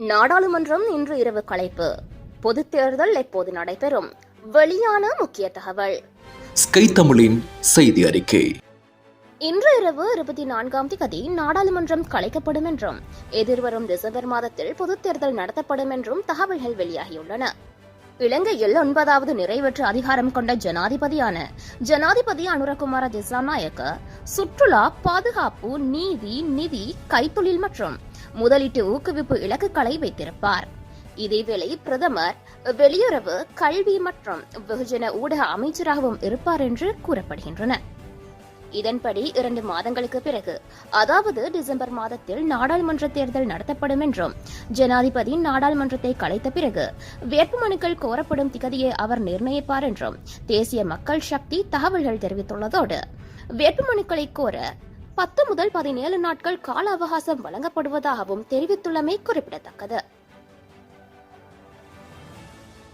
நாடாளுமன்றம் இன்று இரவு கலைப்பு. பொதுத் தேர்தல் எப்போது நடைபெறும்? வெளியான முக்கிய தகவல். ஸ்கை தமிழின் செய்தி அறிக்கை. இன்று இரவு இருபத்தி நான்காம் தேதி நாடாளுமன்றம் கலைக்கப்படும் என்றும் எதிர்வரும் டிசம்பர் மாதத்தில் பொதுத் தேர்தல் நடத்தப்படும் என்றும் தகவல்கள் வெளியாகியுள்ளன. இலங்கையில் ஒன்பதாவது நிறைவேற்று அதிகாரம் கொண்ட ஜனாதிபதியான ஜனாதிபதி அனுரகுமார திசாநாயக்க சுற்றுலா பாதுகாப்பு நீதி நிதி கைத்தொழில் மற்றும் முதலீட்டு ஊக்குவிப்பு இலக்குகளை வைத்திருப்பார். இதேவேளை பிரதமர் வெளியுறவு கல்வி மற்றும் வெகுஜன ஊடக அமைச்சராகவும் இருப்பார் என்று கூறப்படுகின்றன. இதன்படி இரண்டு மாதங்களுக்கு பிறகு அதாவது டிசம்பர் மாதத்தில் நாடாளுமன்ற தேர்தல் நடத்தப்படும் என்றும் ஜனாதிபதி நாடாளுமன்றத்தை கலைத்த பிறகு வேட்புமனுக்கள் கோரப்படும் திகதியை அவர் நிர்ணயிப்பார் என்றும் தேசிய மக்கள் சக்தி தகவல்கள் தெரிவித்துள்ளதோடு வேட்புமனுக்களை கோர பத்து முதல் பதினேழு நாட்கள் கால அவகாசம் வழங்கப்படுவதாகவும் தெரிவித்துள்ளமை குறிப்பிடத்தக்கது.